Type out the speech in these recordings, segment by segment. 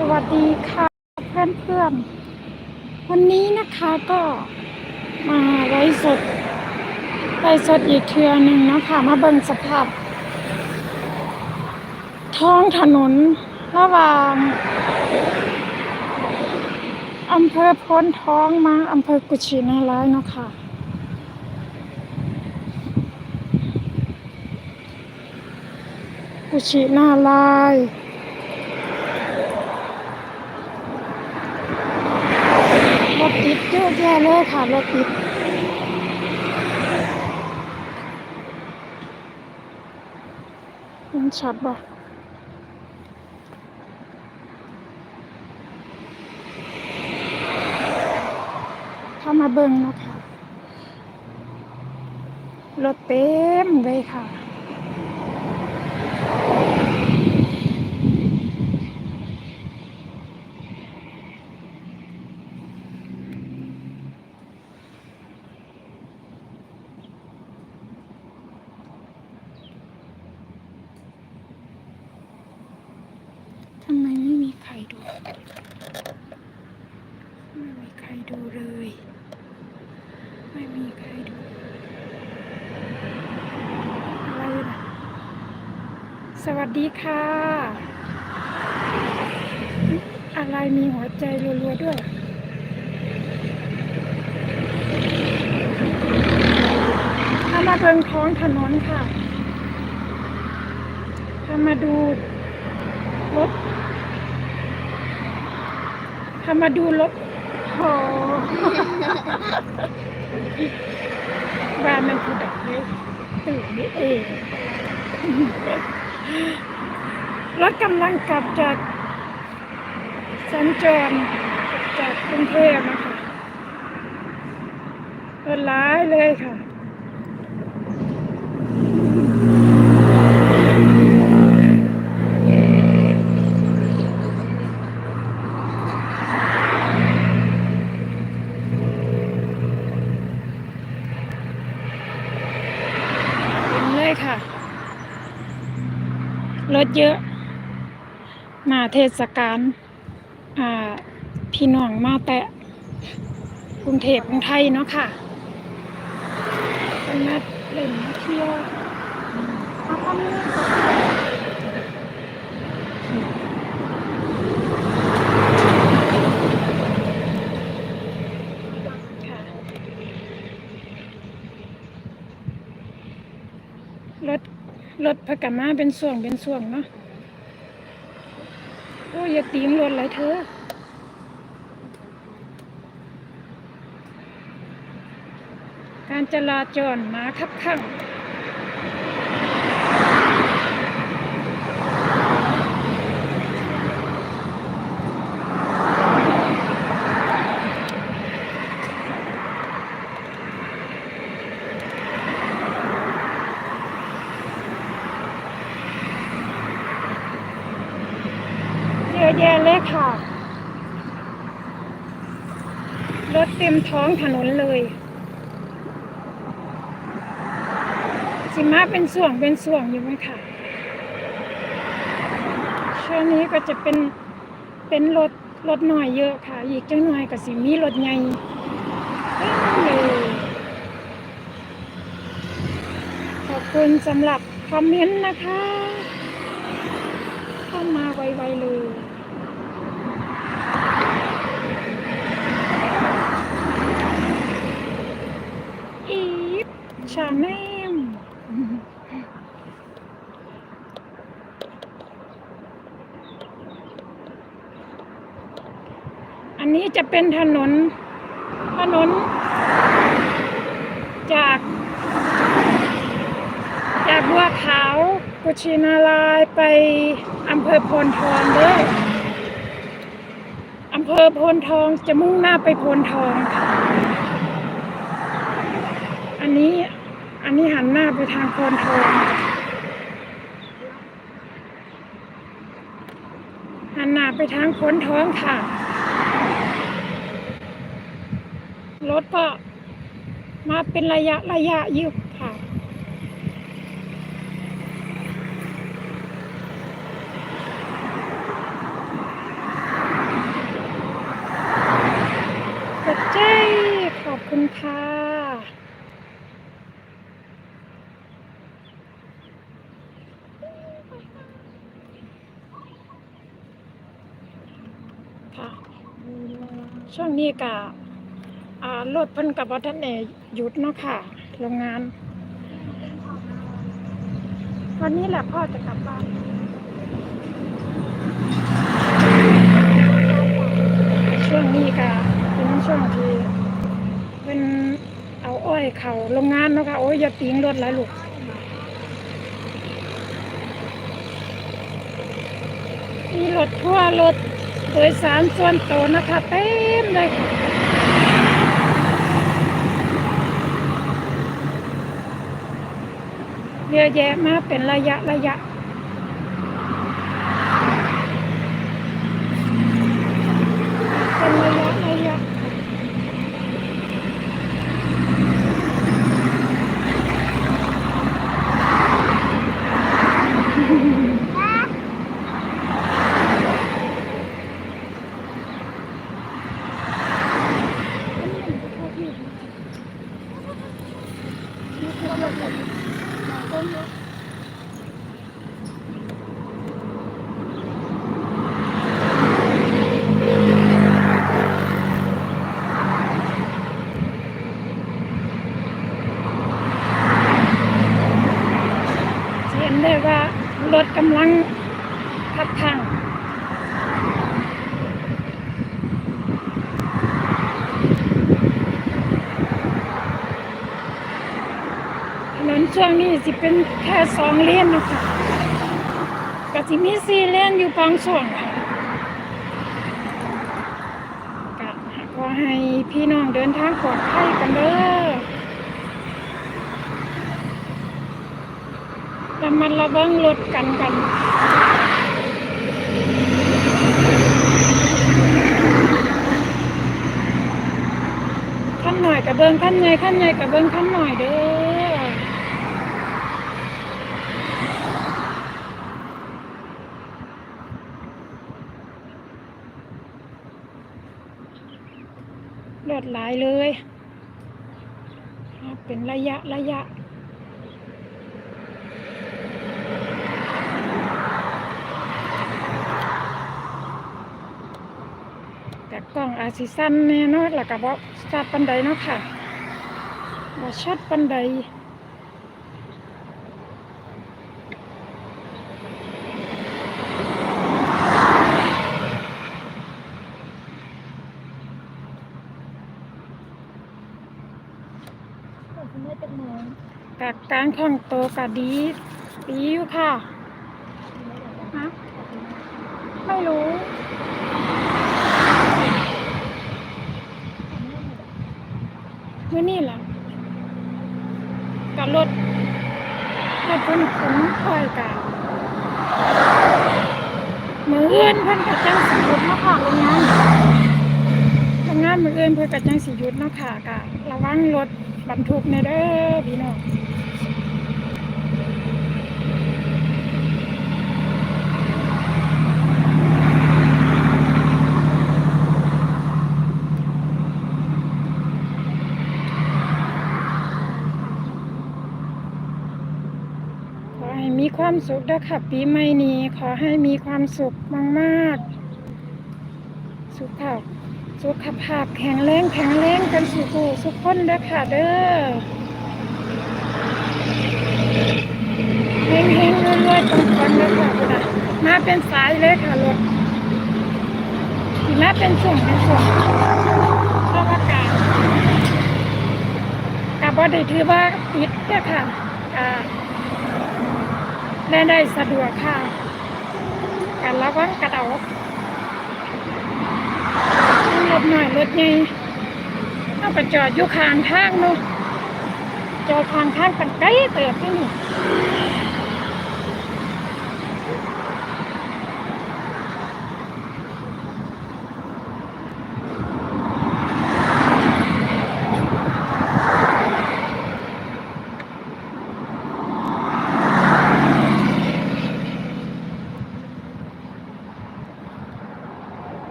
สวัสดีค่ะเพื่อนเพื่อนๆวันนี้นะคะก็มาไว้สดไว้สดอีกเทือหนึ่งนะคะมาเบิ่งสภาพ ท้องถนนระหว่างอำเภอพ้นท้องมาอำเภอกุชินารายเนาะค่ะกุชินารายณ์รถติด เยอะแยะเลยค่ะรถติดมันชัดบ่ถ้ามาเบิ่งนะคะรถเต็มเลยค่ะ ทำไมไม่มีใครดู ไม่มีใครดูเลย ไม่มีใครดู อะไรนะ สวัสดีค่ะ อะไรมีหัวใจรัวๆด้วยถ้ามาเบิ่งท้องถนนค่ะถ้ามาดูรถถ้ามาดูรถโอ้บ้านมันคือดับเลยตื่นนี่เอง รถกำลังกลับจากสัญจรจากกรุงเทพนะคะรถร้ายเลยค่ะเต็มเลยค่ะ รถเยอะ มาเทศกาลพี่น้องมาแต่กรุงเทพกรุงไทยเนาะค่ะเป็นมาเล่นเที่ยวมาทำงานค่ะรถ รถพกมาเป็นส่วงเป็นส่วงเนาะโอ้ยอย่าตีมรถเลยเธอการจราจรมาคับข้าง แยะเลยค่ะ รถเต็มท้องถนนเลย สิมาเป็นส่วงเป็นส่วงอยู่ไหมค่ะ ช่วงนี้ก็จะเป็นเป็นรถรถหน่อยเยอะค่ะ อีกจังหน่อยก็สิมีรถใหญ่เลยขอบคุณสำหรับคอมเมนต์นะคะ เข้ามาไวๆเลย อีฟ ชาแนลอันนี้จะเป็นถนน ถนน จาก จากบัวขาวกุชินารายไปอำเภอโพนทองเด้ออำเภอโพนทองจะมุ่งหน้าไปโพนทองค่ะ อันนี้ อันนี้หันหน้าไปทางโคนทองหันหน้าไปทางโคนท้องค่ะ รถก็มาเป็นระยะระยะอยู่ค่ะ ร ค่ะ ค่ะ ช่วงนี้ก็อ่ารถเพิ่นกับวัฒนเนหยุดเนาะค่ะ โรงงาน วันนี้แหละพ่อจะกลับบ้านช่วงนี้ก็เป็นช่วงที่เป็นเอาอ้อยเขาโรงงานเนาะค่ะ โอ้ยอย่าติงรถหลายลูกมีรถทั่วรถ โดยสารส่วนตัวนะคะเต็มเลยค่ะเยอะแยะมากเป็นระยะระยะ เป็นระยะระยะเห็นได้ว่ารถกำลังขับทางถนน ช่วงนี้สิเป็นแค่สองเลนนะคะก็สิมีสี่เลนอยู่บางช่วงค่ะก็ขอให้พี่น้องเดินทางปลอดภัยกันเด้อระมัดระวังรถกันกันขั้นหน่อยกับเบิ้งขั้นใหญ่ขั้นใหญ่กับเบิ้งขั้นหน่อยเด้อรถหลายเลยเป็นระยะระยะแต่กล้องอาซิสั้นแน่เนาะแล้วก็บอกชัดปันใดเนาะค่ะบ่ชัดปันใด กากการของโตก็ดีดีอยู่ค่ะฮะไม่รู้มื่อนี่แหละกับรถรถเพิ่นขนคอยกับมืออื่นเพิ่นกับจังสีหยุดเนาะค่ะโรงงานโรงงานมือเอื่นเพิ่นกับจังสีหยุดเนาะค่ะกะระวังรถบรรทุกในเด้อพี่น้องขอให้มี ความสุขเด้อค่ะปีใหม่นี้ขอให้มีความสุขมากๆ สุขภาพสุขภาพแข็งแรงแข็งแรงกันสุขสุขคนเด้อค่ะเด้อเฮงเฮงรวยรวยปังปังด้อค่ะคุณนะมาเป็นสายเลยค่ะรถสิมาเป็นส่งเป็นส่งเพราะว่ากากับบ่ได้ถือว่าปิดเด้อค่ะอ่า ได้ได้สะดวกค่ะการระวังกระเดารถหน่อยรถใหญ่เอาไปจอดอยู่ข้างทางเนาะจอดข้างทางกันไกลเติบที่นี่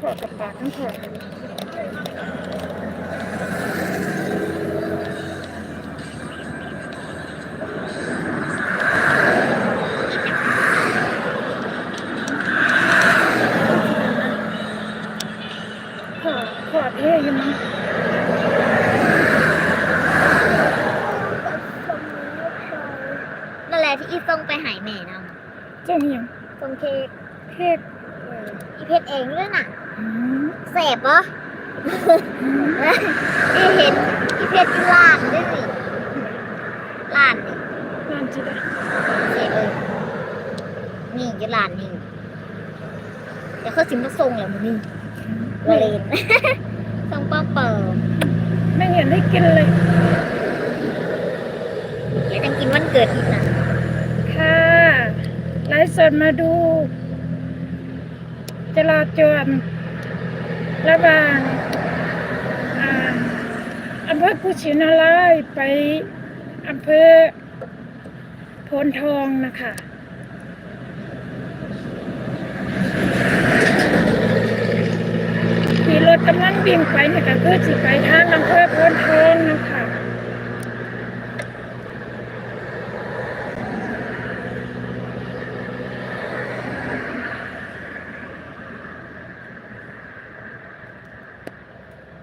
ถอดกับปากทั้งถอดถอดถอดเท่อยู่มั้งนั่นแหละที่อีส่งไปหายแม่นเจ้าเหียงำส่งเค้กเค้กเอออีเพชรเองด้วยน่ะอืมแสบปะอืมอีเห็นอีเพชรที่ล้านด้วยสิล้านนี่นั่นจิได้เสร็จเลยนี่จะล้านนี่เดี๋ยวเขาสิมาส่งแล้วมึงนี่วาเลนส่งป้าเปิดไม่เห็นได้กินเลยเดี๋ยวจะกินวันเกิดอีกนะค่ะไลฟ์สดมาดูจราจร ระหว่างอำเภอกุชินารายไปอำเภอโพนทองนะคะที่รถกำลังวิ่งไปเนี่ยก็คือสิไปทางอำเภอโพนทองนะคะ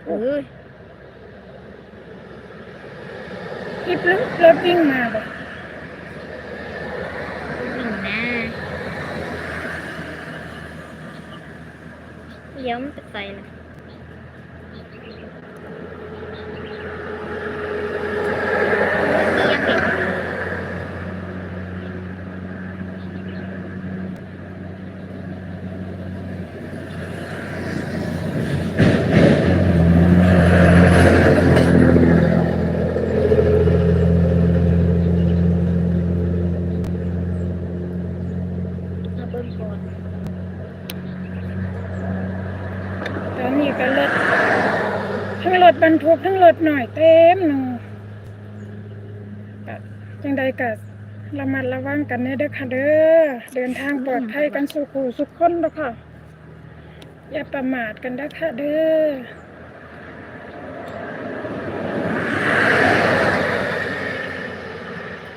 เออ อีปลุกรถวิ่งมาบ่ วิ่งนะเลี้ยว มันจะไปเลยนี่ยังเห็นอยู่ เอาเบิ้งก่อน ตอนนี้ก็รถทั้งรถบรรทุกทั้งรถหน่อยเต็มหนึ่งก็จังใดก็ระมัดระวังกันเด้อค่ะเด้อเดินทางปลอดภัยกันสุขูสุขคนเด้อค่ะ อย่าประมาทกันเด้อค่ะเด้อ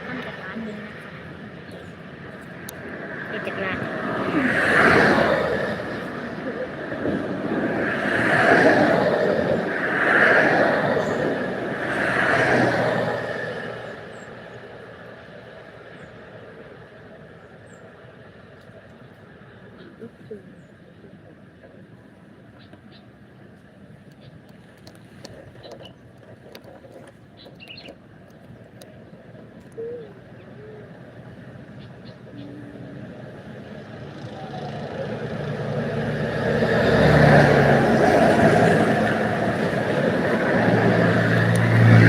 ทำจากร้านนี้นะคะเดี๋ยวจากร้าน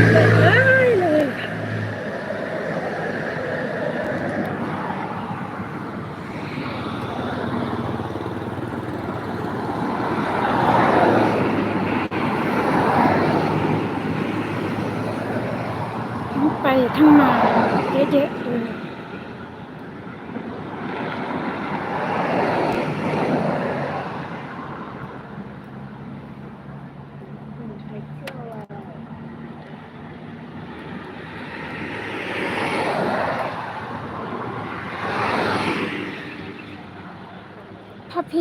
ได้เลยค่ะทั้งไปทั้งมาเยอะๆเลย ไปเที่ยวอะไร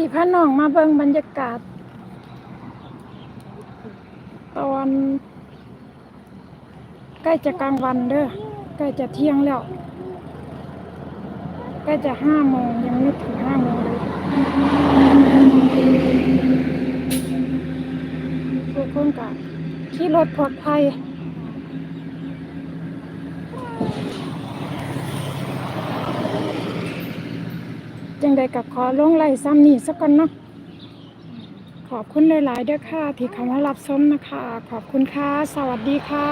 พาพี่พาน้องมาเบิ่งบรรยากาศ ตอนใกล้จะกลางวันเด้อใกล้จะเที่ยงแล้วใกล้จะห้าโมงยังไม่ถึงห้าโมงเลยทุกคนกับขี่รถปลอดภัย จังใดกับขอลงไล่ซ้ำนี่สักก่อนเนาะขอบคุณหลายๆเด้อค่ะ ที่เข้ามารับชมนะคะ ขอบคุณค่ะ สวัสดีค่ะ